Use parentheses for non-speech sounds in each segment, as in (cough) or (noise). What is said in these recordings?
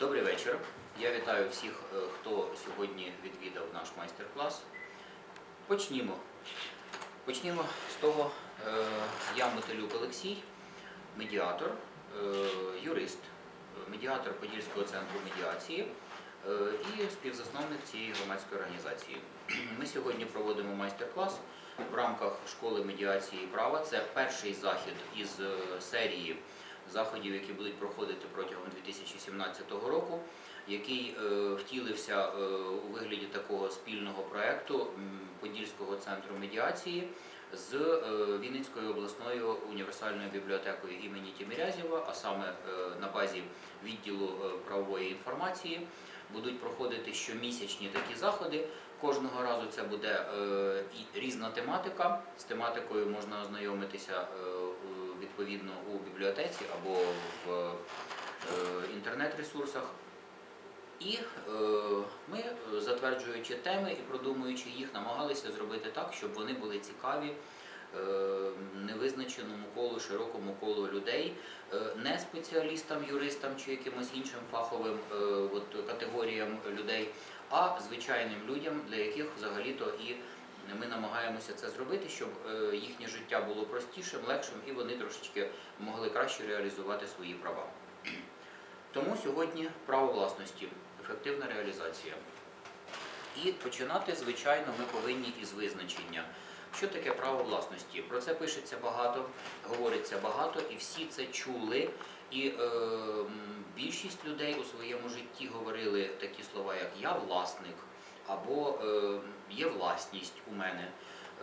Добрий вечір. Я вітаю всіх, е, хто сьогодні відвідав наш майстер-клас. Почнімо. Почнімо з того, е, я Мотилюк Олексій, медіатор, е, юрист, медіатор Подільського центру медіації і співзасновник цієї громадської організації. Ми сьогодні проводимо майстер-клас в рамках школи медіації і права. Це перший захід із серії заходів, які будуть проходити протягом 2017 року, який е, втілився е, у вигляді такого спільного проекту Подільського центру медіації з е, Вінницькою обласною універсальною бібліотекою імені Тімірязєва, а саме на базі відділу правової інформації. Будуть проходити щомісячні такі заходи. Кожного разу це буде різна тематика. З тематикою можна ознайомитися відповідно у бібліотеці або в е, інтернет-ресурсах. І е, ми, е, затверджуючи теми і продумуючи їх, намагалися зробити так, щоб вони були цікаві невизначеному колу, широкому колу людей, не спеціалістам, юристам чи якимось іншим фаховим от, категоріям людей, а звичайним людям, для яких взагалі-то і ми намагаємося це зробити, щоб е, їхнє життя було простішим, легшим і вони трошечки могли краще реалізувати свої права. Тому сьогодні право власності, ефективна реалізація. І починати, звичайно, ми повинні із визначення. Що таке право власності? Про це пишеться багато, говориться багато, і всі це чули. І е, більшість людей у своєму житті говорили такі слова, як я власник, або е, є власність у мене.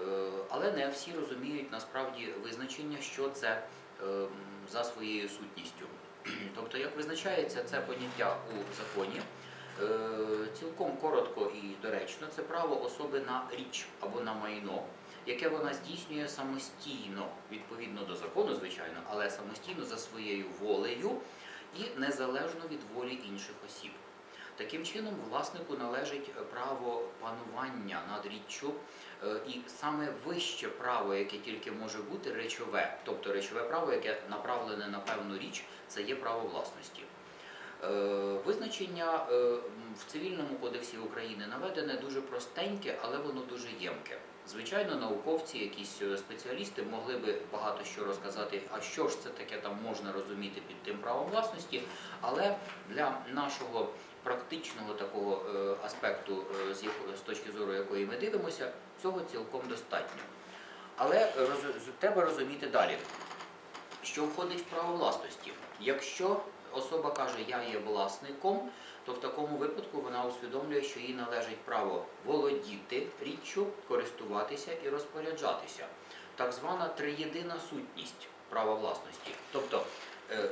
Е, але не всі розуміють насправді визначення, що це е, за своєю сутністю. (clears throat) Тобто, як визначається це поняття у законі, цілком коротко і доречно, це право особи на річ або на майно, яке вона здійснює самостійно, відповідно до закону, звичайно, але самостійно за своєю волею і незалежно від волі інших осіб. Таким чином, власнику належить право панування над річчю, е, і саме вище право, яке тільки може бути, речове, тобто речове право, яке направлене на певну річ, це є право власності. Е, Визначення е, в цивільному кодексі України наведене дуже простеньке, але воно дуже ємке. Звичайно, науковці, якісь е, спеціалісти могли би багато що розказати, а що ж це таке там можна розуміти під тим правом власності, але для нашого практичного такого е, аспекту, е, з точки зору якої ми дивимося, цього цілком достатньо. Але треба розуміти далі, що входить в право власності. Якщо особа каже, я є власником, то в такому випадку вона усвідомлює, що їй належить право володіти річчю, користуватися і розпоряджатися. Так звана триєдина сутність права власності. Тобто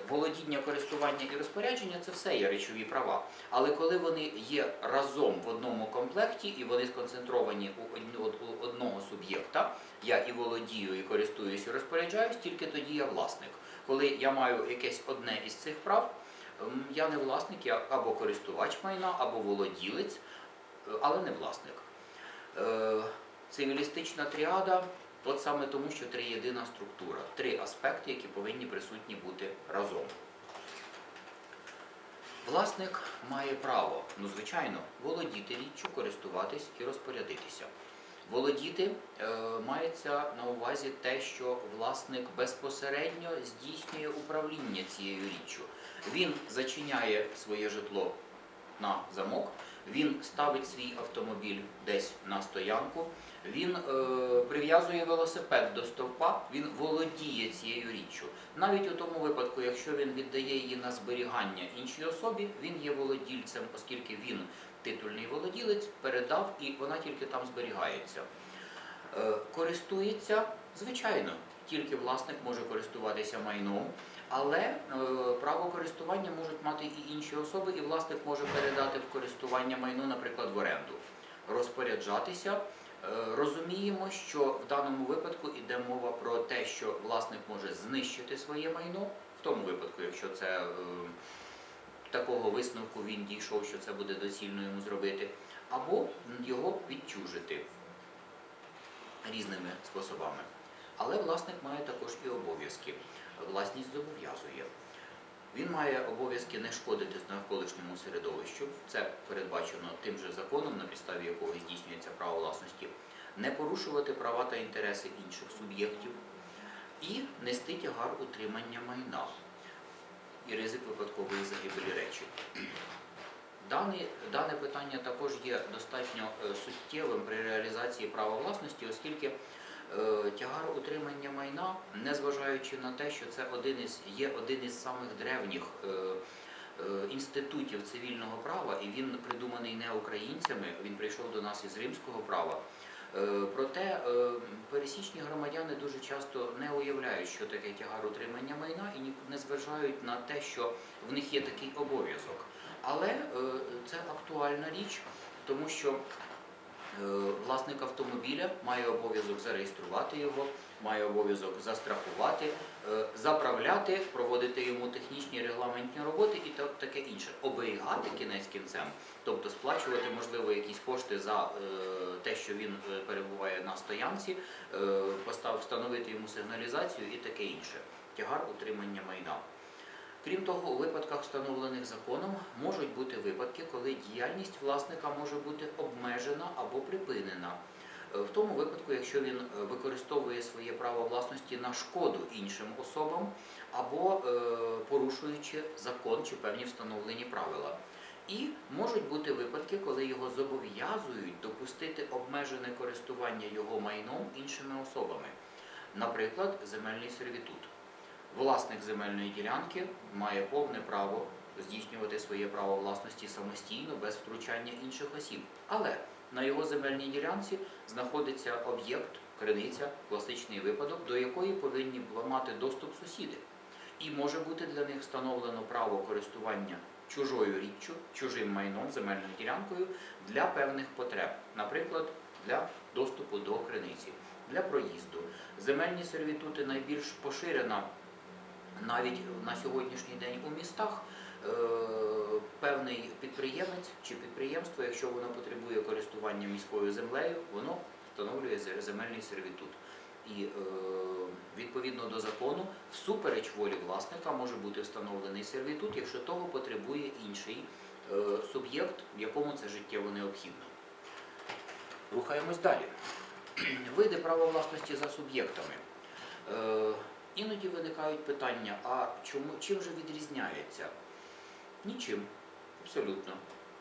володіння, користування і розпорядження це все є речові права. Але коли вони є разом в одному комплекті і вони сконцентровані у одного суб'єкта, я і володію, і користуюсь, і розпоряджаюсь, тільки тоді я власник. Коли я маю якесь одне із цих прав, я не власник, я або користувач майна, або володілець, е, але не власник. Е, Цивілістична тріада от саме тому, що триєдина структура, три аспекти, які повинні присутні бути разом. Власник має право, ну звичайно, володіти річчю, користуватись і розпорядитися. Володіти е, мається на увазі те, що власник безпосередньо здійснює управління цією річчю. Він зачиняє своє житло на замок, він ставить свій автомобіль десь на стоянку, він е, прив'язує велосипед до стовпа, він володіє цією річчю. Навіть у тому випадку, якщо він віддає її на зберігання іншій особі, він є володільцем, оскільки він титульний володілець, передав і вона тільки там зберігається. Е, Користується, звичайно, тільки власник може користуватися майном, але е, право користування можуть мати і інші особи, і власник може передати в користування майно, наприклад, в оренду. Розпоряджатися. Е, Розуміємо, що в даному випадку йде мова про те, що власник може знищити своє майно, в тому випадку, якщо це е, такого висновку він дійшов, що це буде доцільно йому зробити, або його відчужити різними способами. Але власник має також і обов'язки. Власність зобов'язує. Він має обов'язки не шкодити навколишньому середовищу. Це передбачено тим же законом, на підставі якого здійснюється право власності, не порушувати права та інтереси інших суб'єктів і нести тягар утримання майна і ризик випадкової загибелі речі. Дане, дане питання також є достатньо е, суттєвим при реалізації права власності, оскільки тягар утримання майна, незважаючи на те, що це один із, є один із самих древніх е, е, інститутів цивільного права, і він придуманий не українцями, він прийшов до нас із римського права. Е, Проте е, пересічні громадяни дуже часто не уявляють, що таке тягар утримання майна і не зважають на те, що в них є такий обов'язок. Але е, це актуальна річ, тому що е, власник автомобіля має обов'язок зареєструвати його, має обов'язок застрахувати, е, заправляти, проводити йому технічні регламентні роботи і таке інше. Оберігати кінець кінцем, тобто сплачувати, можливо, якісь кошти за е, те, що він е, перебуває на стоянці, е, постав, встановити йому сигналізацію і таке інше. Тягар утримання майна. Крім того, у випадках, встановлених законом, можуть бути випадки, коли діяльність власника може бути обмежена або припинена. Е, В тому випадку, якщо він е, використовує своє право власності на шкоду іншим особам або е, порушуючи закон чи певні встановлені правила. І можуть бути випадки, коли його зобов'язують допустити обмежене користування його майном іншими особами, наприклад, земельний сервітут. Власник земельної ділянки має повне право здійснювати своє право власності самостійно, без втручання інших осіб. Але на його земельній ділянці знаходиться об'єкт, криниця, класичний випадок, до якої повинні мати доступ сусіди. І може бути для них встановлено право користування чужою річчю, чужим майном, земельною ділянкою для певних потреб, наприклад, для доступу до криниці, для проїзду. Земельні сервітути найбільш поширена навіть на сьогоднішній день у містах е, певний підприємець чи підприємство, якщо воно потребує користування міською землею, воно встановлює земельний сервітут. І е, відповідно до закону, всупереч волі власника може бути встановлений сервітут, якщо того потребує інший е, суб'єкт, якому це життєво необхідно. Рухаємось далі. (clears throat) Види права власності за суб'єктами. Іноді виникають питання, а чому, чим же відрізняється? Нічим, абсолютно.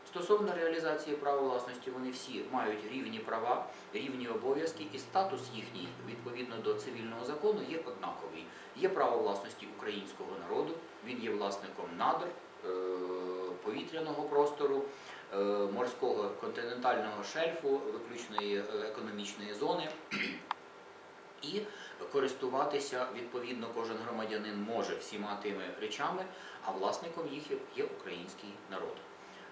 Стосовно реалізації права власності, вони всі мають рівні права, рівні обов'язки, і статус їхній відповідно до цивільного закону є однаковий. Є право власності українського народу, він є власником надр, е, повітряного простору, е, морського континентального шельфу, виключної е, економічної зони. І користуватися відповідно кожен громадянин може всіма тими речами, а власником їх є- український народ.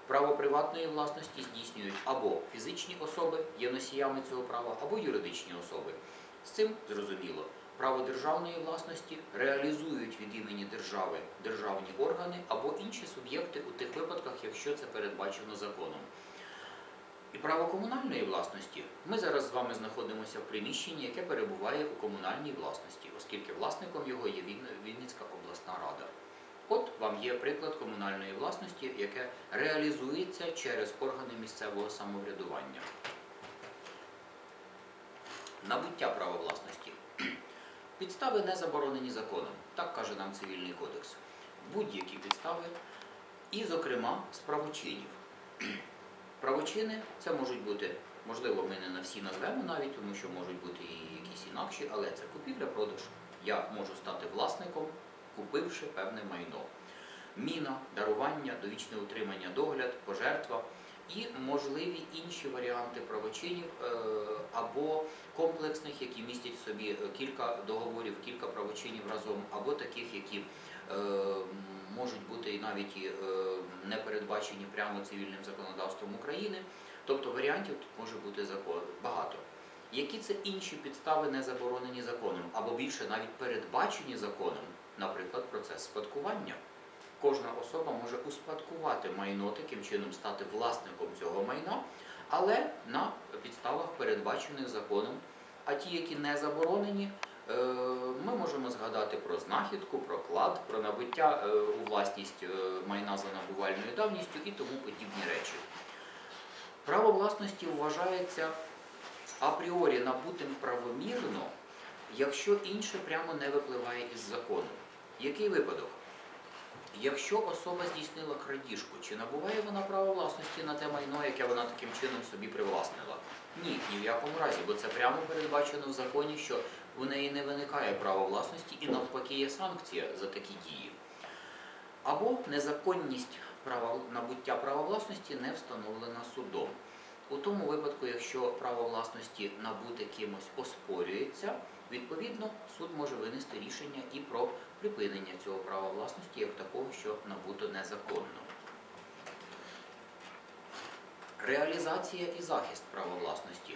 Право приватної власності здійснюють або фізичні особи, є носіями цього права, або юридичні особи. З цим зрозуміло. Право державної власності реалізують від імені держави державні органи або інші суб'єкти у тих випадках, якщо це передбачено законом. І право комунальної власності. Ми зараз з вами знаходимося в приміщенні, яке перебуває у комунальній власності, оскільки власником його є Вінницька обласна рада. От вам є приклад комунальної власності, яке реалізується через органи місцевого самоврядування. Набуття права власності. Підстави не заборонені законом, так каже нам цивільний кодекс. Будь-які підстави, і, зокрема, з правочинів. Правочини це можуть бути, можливо, ми не на всі назвемо навіть, тому що можуть бути і якісь інакші, але це купівля-продаж. Я можу стати власником, купивши певне майно. Міна, дарування, довічне утримання, догляд, пожертва і можливі інші варіанти правочинів е, або комплексних, які містять в собі кілька договорів, кілька правочинів разом, або таких, які е, можуть бути і навіть е, не передбачені прямо цивільним законодавством України. Тобто варіантів тут може бути багато. Які це інші підстави не заборонені законом, або більше навіть передбачені законом, наприклад, процес спадкування. Кожна особа може успадкувати майно, таким чином стати власником цього майна, але на підставах передбачених законом. А ті, які не заборонені, Е, Ми можемо згадати про знахідку, про клад, про набуття е, у власність е, майна за набувальною давністю і тому подібні речі. Право власності вважається апріорі набутим правомірно, якщо інше прямо не випливає із закону. Який випадок? Якщо особа здійснила крадіжку, чи набуває вона право власності на те майно, яке вона таким чином собі привласнила? Ні, ні в якому разі, бо це прямо передбачено в законі, що у неї не виникає право власності і навпаки є санкція за такі дії. Або незаконність права, набуття права власності не встановлена судом. У тому випадку, якщо право власності набуте кимось оспорюється, відповідно суд може винести рішення і про припинення цього права власності як такого, що набуто незаконно. Реалізація і захист права власності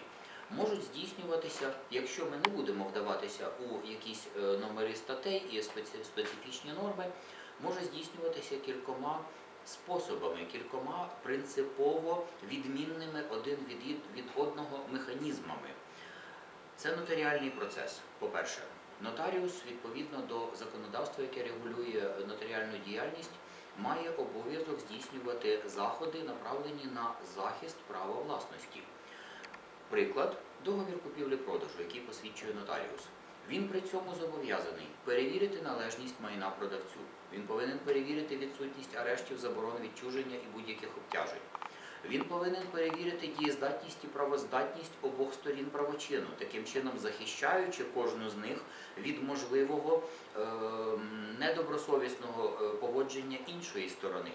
можуть здійснюватися, якщо ми не будемо вдаватися у якісь е, номери статей і специфічні норми, може здійснюватися кількома способами, кількома принципово відмінними один від одного механізмами. Це нотаріальний процес, по-перше. Нотаріус, відповідно до законодавства, яке регулює нотаріальну діяльність, має обов'язок здійснювати заходи, направлені на захист права власності. Приклад договір купівлі-продажу, який посвідчує нотаріус. Він при цьому зобов'язаний перевірити належність майна продавцю. Він повинен перевірити відсутність арештів, заборон відчуження і будь-яких обтяжень. Він повинен перевірити дієздатність і правоздатність обох сторін правочину, таким чином захищаючи кожну з них від можливого е, недобросовісного поводження іншої сторони.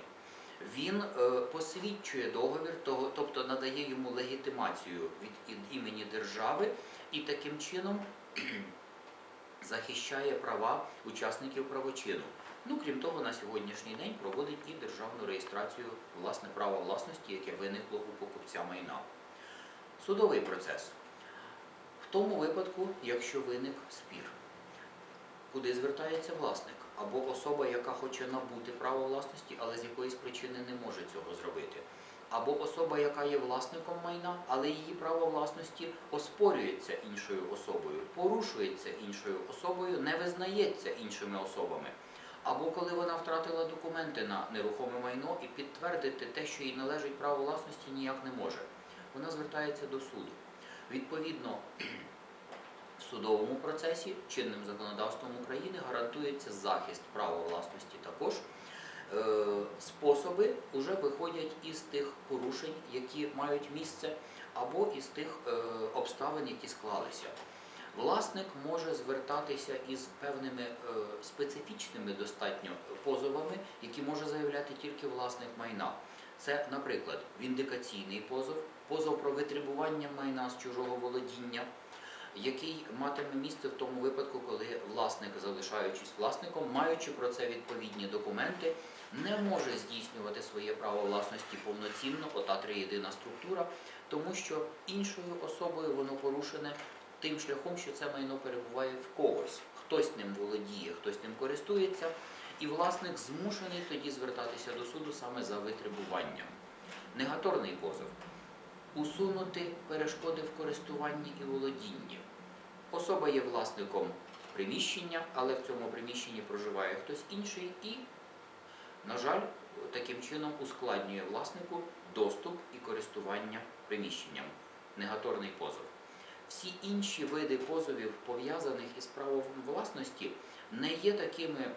Він е, посвідчує договір, тобто надає йому легітимацію від імені держави і таким чином (clears throat) захищає права учасників правочину. Ну, крім того, на сьогоднішній день проводить і державну реєстрацію власне права власності, яке виникло у покупця майна. Судовий процес. В тому випадку, якщо виник спір, куди звертається власник або особа, яка хоче набути право власності, але з якоїсь причини не може цього зробити. Або особа, яка є власником майна, але її право власності оспорюється іншою особою, порушується іншою особою, не визнається іншими особами. Або коли вона втратила документи на нерухоме майно і підтвердити те, що їй належить право власності, ніяк не може. Вона звертається до суду. Відповідно, судовому процесі чинним законодавством України гарантується захист права власності також. Е, Способи вже виходять із тих порушень, які мають місце, або із тих е, обставин, які склалися. Власник може звертатися із певними е, специфічними достатньо позовами, які може заявляти тільки власник майна. Це, наприклад, віндикаційний позов, позов про витребування майна з чужого володіння, який матиме місце в тому випадку, коли власник, залишаючись власником, маючи про це відповідні документи, не може здійснювати своє право власності повноцінно, ота триєдина структура, тому що іншою особою воно порушене тим шляхом, що це майно перебуває в когось. Хтось ним володіє, хтось ним користується, і власник змушений тоді звертатися до суду саме за витребуванням. Негаторний позов усунути перешкоди в користуванні і володінні. Особа є власником приміщення, але в цьому приміщенні проживає хтось інший і, на жаль, таким чином ускладнює власнику доступ і користування приміщенням. Негаторний позов. Всі інші види позовів, пов'язаних із правом власності, не є такими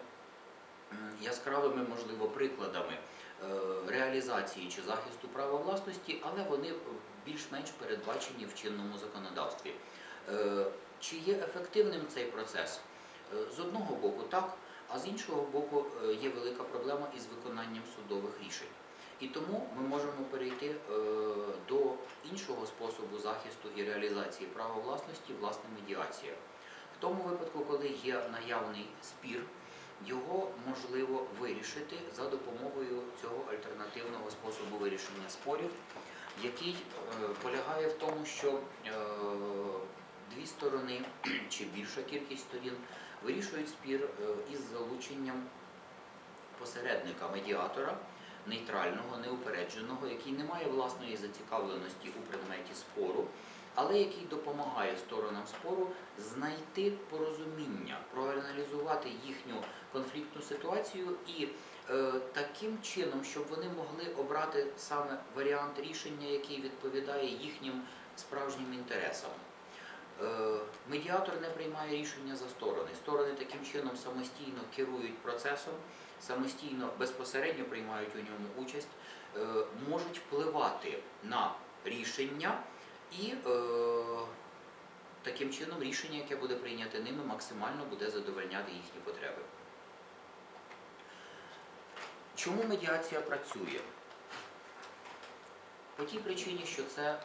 яскравими, можливо, прикладами е, реалізації чи захисту права власності, але вони е, більш-менш передбачені в чинному законодавстві. Чи є ефективним цей процес? Е, З одного боку, так, а з іншого боку, е, є велика проблема із виконанням судових рішень. І тому ми можемо перейти е, до іншого способу захисту і реалізації права власності, власне, медіація. В тому випадку, коли є наявний спір, його можливо вирішити за допомогою цього альтернативного способу вирішення спорів, який полягає в тому, що дві сторони (clears throat) чи більша кількість сторін вирішують спір е, із залученням посередника, медіатора, нейтрального, неупередженого, який не має власної зацікавленості у предметі спору, але який допомагає сторонам спору знайти порозуміння, проаналізувати їхню конфліктну ситуацію і е, таким чином, щоб вони могли обрати саме варіант рішення, який відповідає їхнім справжнім інтересам. Е, Медіатор не приймає рішення за сторони. Сторони таким чином самостійно керують процесом, самостійно безпосередньо приймають у ньому участь, е, можуть впливати на рішення і е, таким чином рішення, яке буде прийняте ними, максимально буде задовольняти їхні потреби. Чому медіація працює? По тій причині, що це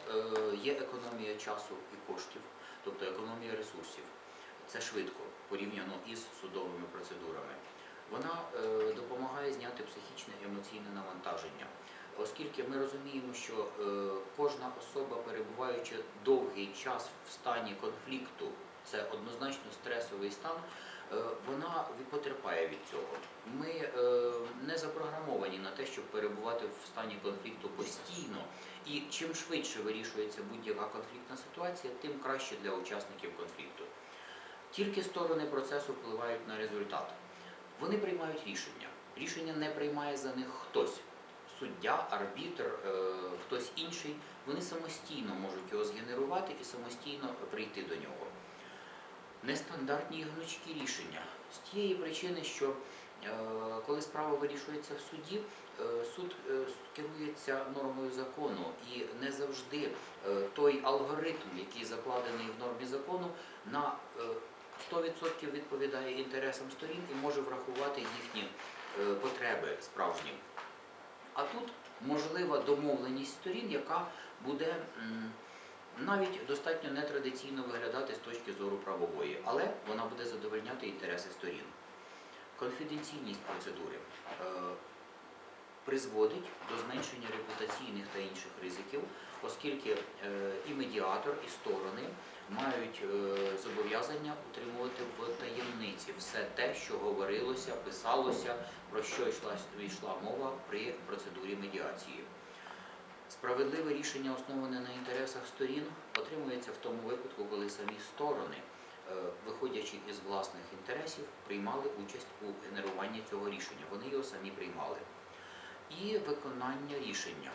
є економія часу і коштів, тобто економія ресурсів. Це швидко порівняно із судовими процедурами. Вона е, допомагає зняти психічне і емоційне навантаження, оскільки ми розуміємо, що е, кожна особа, перебуваючи довгий час в стані конфлікту, це однозначно стресовий стан, вона потерпає від цього. Ми е, не запрограмовані на те, щоб перебувати в стані конфлікту постійно. І чим швидше вирішується будь-яка конфліктна ситуація, тим краще для учасників конфлікту. Тільки сторони процесу впливають на результат. Вони приймають рішення. Рішення не приймає за них хтось. Суддя, арбітр, е, хтось інший. Вони самостійно можуть його згенерувати і самостійно прийти до нього. Нестандартні гнучкі рішення. З тієї причини, що е, коли справа вирішується в суді, е, суд е, керується нормою закону і не завжди той алгоритм, який закладений в нормі закону, на е, 100% відповідає інтересам сторін і може врахувати їхні потреби справжні. А тут можлива домовленість сторін, яка буде навіть достатньо нетрадиційно виглядати з точки зору правової, але вона буде задовольняти інтереси сторін. Конфіденційність процедури е, призводить до зменшення репутаційних та інших ризиків, оскільки е, і медіатор, і сторони мають е, зобов'язання утримувати в таємниці все те, що говорилося, писалося, про що йшла, йшла мова при процедурі медіації. Справедливе рішення, основане на інтересах сторін, отримується в тому випадку, коли самі сторони, е, виходячи із власних інтересів, приймали участь у генеруванні цього рішення. Вони його самі приймали. І виконання рішення.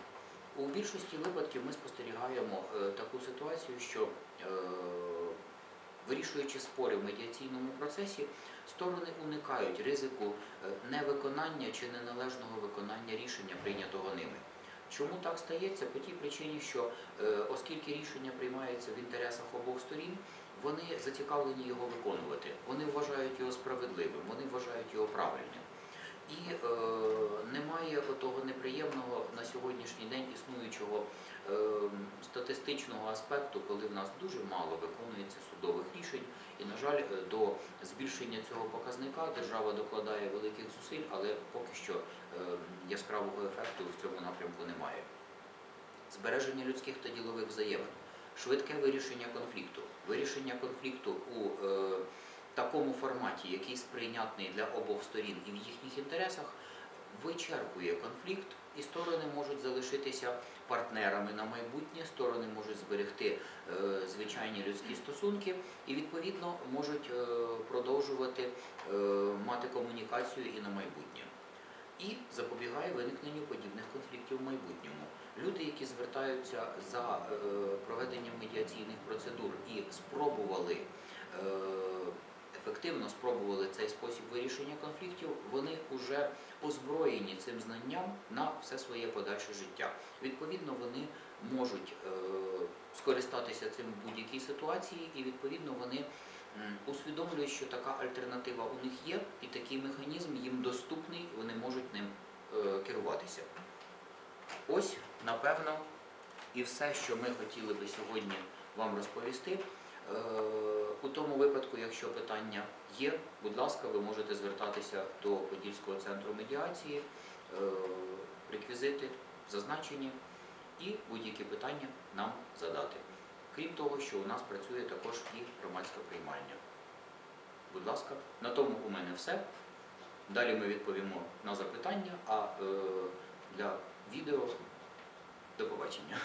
У більшості випадків ми спостерігаємо е, таку ситуацію, що е, вирішуючи спори в медіаційному процесі, сторони уникають ризику невиконання чи неналежного виконання рішення, прийнятого ними. Чому так стається? По тій причині, що е, оскільки рішення приймається в інтересах обох сторін, вони зацікавлені його виконувати. Вони вважають його справедливим, вони вважають його правильним. І е, немає того неприємного на сьогоднішній день існуючого е, статистичного аспекту, коли в нас дуже мало виконується судових рішень. І, на жаль, е, до збільшення цього показника держава докладає великих зусиль, але поки що е, яскравого ефекту в цьому напрямку немає. Збереження людських та ділових взаємин, швидке вирішення конфлікту. Вирішення конфлікту у е, такому форматі, який сприйнятний для обох сторін і в їхніх інтересах, вичерпує конфлікт, і сторони можуть залишитися партнерами на майбутнє, сторони можуть зберегти е, звичайні людські стосунки і відповідно можуть е, продовжувати е, мати комунікацію і на майбутнє. І запобігає виникненню подібних конфліктів в майбутньому. Люди, які звертаються за проведенням медіаційних процедур і спробували ефективно спробували цей спосіб вирішення конфліктів, вони вже озброєні цим знанням на все своє подальше життя. Відповідно, вони можуть е, скористатися цим в будь-якій ситуації, і відповідно вони усвідомлюють, що така альтернатива у них є, і такий механізм їм доступний, вони можуть ним е, керуватися. Ось, напевно, і все, що ми хотіли би сьогодні вам розповісти. Е, У тому випадку, якщо питання є, будь ласка, ви можете звертатися до Подільського центру медіації, Е, реквізити зазначені і будь-які питання нам задати. Крім того, що у нас працює також і громадська приймальня. Будь ласка, на тому у мене все. Далі ми відповімо на запитання, а е, для відео до побачення.